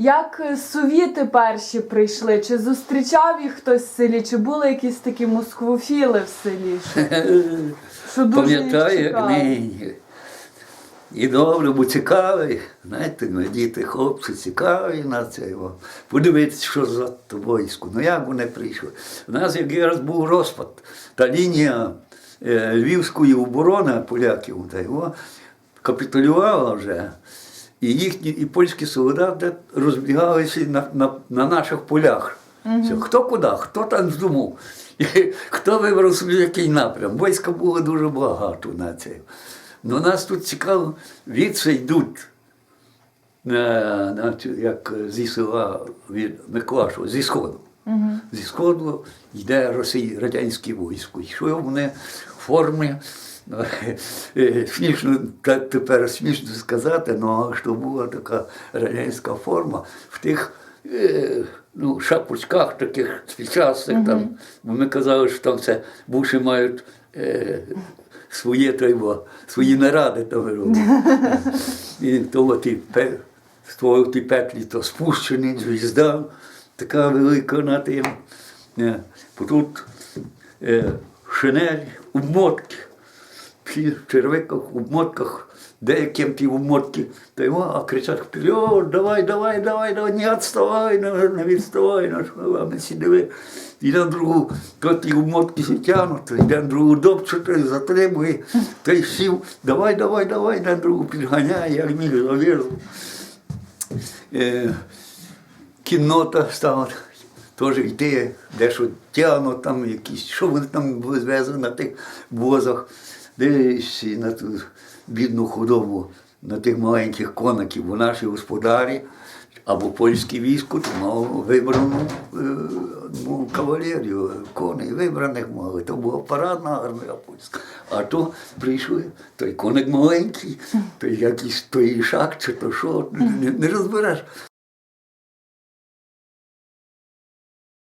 Як е, совіти перші прийшли? Чи зустрічав їх хтось в селі? Чи були якісь такі москвофіли в селі? Що, Пам'ятаю, як нині. І добре, бо цікавий. Знаєте, ну, діти, хлопці цікаві на це. його. Подивитися, що за то військо. Ну як вони прийшли? У нас якраз був розпад. Та лінія е, Львівської оборони поляків та його капітулювала вже. І їхні, і польські солдати розбігалися на, на, на наших полях. Все, Хто куди, хто там здумав, і хто вибрав собі який напрям. Війська було дуже багато на це. Ну, нас тут цікаво, відси йдуть на, на, як зі села від Миклашу, зі сходу. Зі сходу йде Росія, радянське військо. Йшли вони в формі. е, Смішно тепер смішно сказати, але що була така радянська форма в тих е, ну, шапочках таких спічастих там. Бо ми казали, що там це буші мають е, своє треба, свої наради там роблять. І то ті, ті петлі, то спущений, звізда, така велика на тим. Е, Тут е, шинель, обмотки, всі в червиках, обмотках, деяким ті обмотки, та його, а кричать вперед, давай, давай, давай, давай, не відставай, не, відставай, а ми диви. І на другу, то ті обмотки всі тягнуть, то йде на другу допчити, затримує, той сів, давай, давай, давай, на другу підганяє, як міг завірив. Кіннота стала теж йти, дещо тягнуть там якісь, що вони там везли на тих возах, десь на ту бідну худобу, на тих маленьких коників, бо наші господарі або польське військо, то мало вибрану ну, кавалерію, коней вибраних мали. То була парадна армія польська. А то прийшли, той коник маленький, той якийсь той ішак чи то що, не, не розбереш.